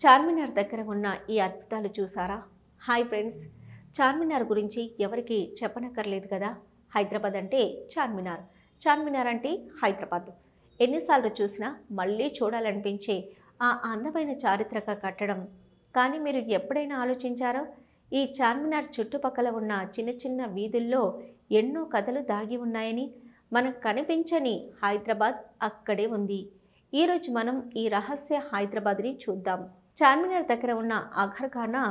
చార్మినార్ దగ్గర ఉన్న ఈ అద్భుతాలు చూసారా? Hi friends. చార్మినార్ గురించి ఎవరికి చెప్పనక్కర్లేదు కదా? హైదరాబాద్ అంటే చార్మినార్. చార్మినార్ అంటే హైదరాబాద్. ఎన్నిసార్లు చూసినా మళ్ళీ చూడాలనిపించే ఆ అందమైన చారిత్రక కట్టడం. కానీ మీరు ఎప్పుడైనా ఆలోచించారో? ఈ చార్మినార్ చుట్టుపక్కల ఉన్న చిన్న చిన్న వీధుల్లో ఎన్నో కథలు దాగి ఉన్నాయని మనకు కనిపించని హైదరాబాద్ అక్కడే ఉంది. ఈరోజు మనం ఈ రహస్య హైదరాబాద్ని చూద్దాం. చార్మినార్ దగ్గర ఉన్న అఘర్ఖానా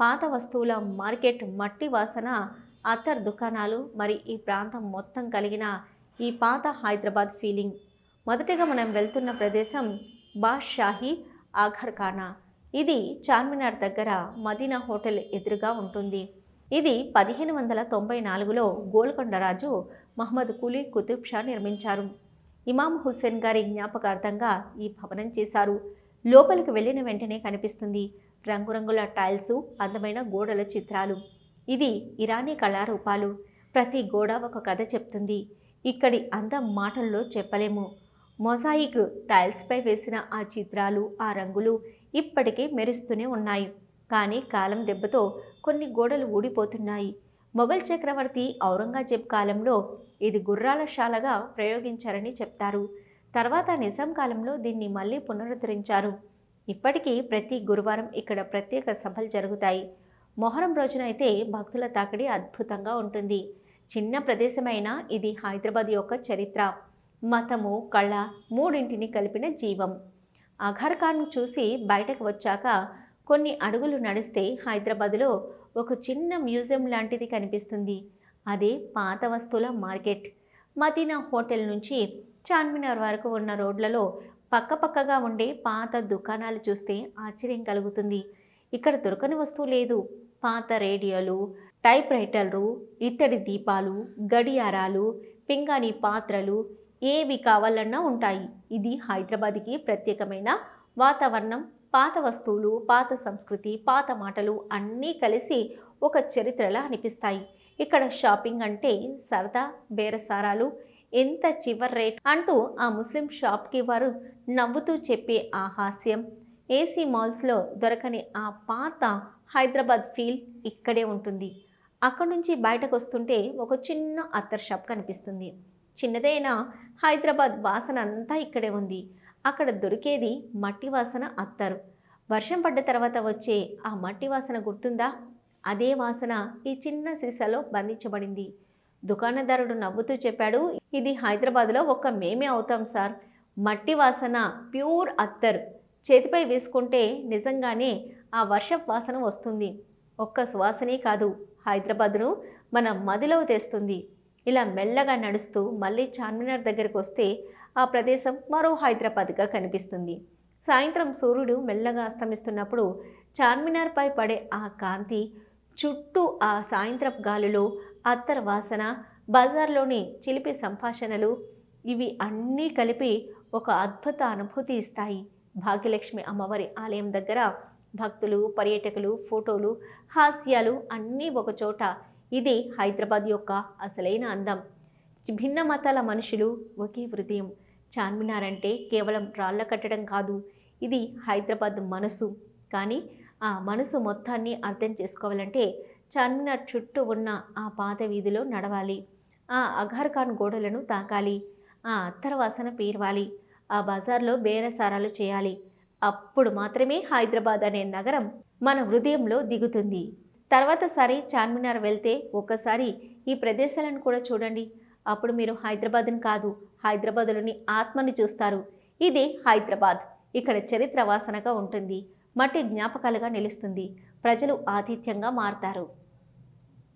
పాత వస్తువుల మార్కెట్ మట్టి వాసన అత్తర్ దుకాణాలు మరి ఈ ప్రాంతం మొత్తం కలిగిన ఈ పాత హైదరాబాద్ ఫీలింగ్. మొదటగా మనం వెళ్తున్న ప్రదేశం బాద్షాహీ ఆఘర్ఖానా ఇది చార్మినార్ దగ్గర మదీనా హోటల్ ఎదురుగా ఉంటుంది. ఇది పదిహేను వందల తొంభై నాలుగులో గోల్కొండరాజు మహమ్మద్ కులీ కుతుబ్ షా నిర్మించారు. ఇమాం హుస్సేన్ గారి జ్ఞాపకార్థంగా ఈ భవనం చేశారు. లోపలికి వెళ్ళిన వెంటనే కనిపిస్తుంది రంగురంగుల టైల్స్ అందమైన గోడల చిత్రాలు. ఇది ఇరానీ కళారూపాలు. ప్రతి గోడ ఒక కథ చెప్తుంది. ఇక్కడి అందం మాటల్లో చెప్పలేము. మొజాయిక్ టైల్స్పై వేసిన ఆ చిత్రాలు ఆ రంగులు ఇప్పటికీ మెరుస్తూనే ఉన్నాయి. కానీ కాలం దెబ్బతో కొన్ని గోడలు ఊడిపోతున్నాయి. మొఘల్ చక్రవర్తి ఔరంగజేబ్ కాలంలో ఇది గుర్రాల శాలగా ప్రయోగించారని చెప్తారు. తర్వాత నిజాం కాలంలో దీన్ని మళ్ళీ పునరుద్ధరించారు. ఇప్పటికీ ప్రతి గురువారం ఇక్కడ ప్రత్యేక సభలు జరుగుతాయి. మొహరం రోజున అయితే భక్తుల తాకిడి అద్భుతంగా ఉంటుంది. చిన్న ప్రదేశమైన ఇది హైదరాబాద్ యొక్క చరిత్ర. మతము కళ మూడింటిని కలిపిన జీవం. అఘర్ చూసి బయటకు వచ్చాక కొన్ని అడుగులు నడిస్తే హైదరాబాద్లో ఒక చిన్న మ్యూజియం లాంటిది కనిపిస్తుంది. అదే పాత వస్తువుల మార్కెట్. మదీనా హోటల్ నుంచి చార్మినార్ వరకు ఉన్న రోడ్లలో పక్కపక్కగా ఉండే పాత దుకాణాలు చూస్తే ఆశ్చర్యం కలుగుతుంది. ఇక్కడ దొరకని వస్తువు లేదు. పాత రేడియోలు టైప్ రైటర్లు ఇత్తడి దీపాలు గడియారాలు పింగాణి పాత్రలు ఏవి కావాలన్నా ఉంటాయి. ఇది హైదరాబాద్కి ప్రత్యేకమైన వాతావరణం. పాత వస్తువులు పాత సంస్కృతి పాత మాటలు అన్నీ కలిసి ఒక చరిత్రలా అనిపిస్తాయి. ఇక్కడ షాపింగ్ అంటే సరదా బేరసారాలు ఎంత చివరి రేట్ అంటూ ఆ ముస్లిం షాప్కి వారు నవ్వుతూ చెప్పే ఆ హాస్యం. ఏసీ మాల్స్లో దొరకని ఆ పాత హైదరాబాద్ ఫీల్ ఇక్కడే ఉంటుంది. అక్కడి నుంచి బయటకు వస్తుంటే ఒక చిన్న అత్తర్ షాప్ కనిపిస్తుంది. చిన్నదైనా హైదరాబాద్ వాసన అంతా ఇక్కడే ఉంది. అక్కడ దొరికేది మట్టి వాసన అత్తరు. వర్షం పడ్డ తర్వాత వచ్చే ఆ మట్టి వాసన గుర్తుందా? అదే వాసన ఈ చిన్న సీసాలో బంధించబడింది. దుకాణదారుడు నవ్వుతూ చెప్పాడు ఇది హైదరాబాద్లో ఒక్క మేమే అవుతాం సార్. మట్టి వాసన ప్యూర్ అత్తర్. చేతిపై వేసుకుంటే నిజంగానే ఆ వర్షపు వాసన వస్తుంది. ఒక్క సువాసనే కాదు. హైదరాబాద్ను మన మదిలో తెస్తుంది. ఇలా మెల్లగా నడుస్తూ మళ్ళీ చార్మినార్ దగ్గరకు వస్తే ఆ ప్రదేశం మరో హైదరాబాద్గా కనిపిస్తుంది. సాయంత్రం సూర్యుడు మెల్లగా అస్తమిస్తున్నప్పుడు చార్మినార్పై పడే ఆ కాంతి చుట్టూ ఆ సాయంత్రపు గాలిలో అత్తర్ వాసన బజార్లోని చిలిపి సంభాషణలు ఇవి అన్నీ కలిపి ఒక అద్భుత అనుభూతి ఇస్తాయి. భాగ్యలక్ష్మి అమ్మవారి ఆలయం దగ్గర భక్తులు పర్యాటకులు ఫోటోలు హాస్యాలు అన్నీ ఒకచోట ఇది హైదరాబాద్ యొక్క అసలైన అందం. భిన్న మతాల మనుషులు ఒకే హృదయం. చార్మినార్ అంటే కేవలం రాళ్ళ కట్టడం కాదు ఇది హైదరాబాద్ మనసు. కానీ ఆ మనసు మొత్తాన్ని అర్థం చేసుకోవాలంటే చార్మినార్ చుట్టూ ఉన్న ఆ పాత వీధిలో నడవాలి. ఆ అఘర్ఖాన్ గోడలను తాకాలి. ఆ అత్తర వాసన పీరవాలి. ఆ బజార్లో బేరసారాలు చేయాలి. అప్పుడు మాత్రమే హైదరాబాద్ అనే నగరం మన హృదయంలో దిగుతుంది. తర్వాత సారి చార్మినార్ వెళ్తే ఒక్కసారి ఈ ప్రదేశాలను కూడా చూడండి. అప్పుడు మీరు హైదరాబాద్ని కాదు హైదరాబాద్లోని ఆత్మని చూస్తారు. ఇది హైదరాబాద్. ఇక్కడ చరిత్ర వాసనగా ఉంటుంది. మట్టి జ్ఞాపకాలుగా నిలుస్తుంది. ప్రజలు ఆతిథ్యంగా మారతారు.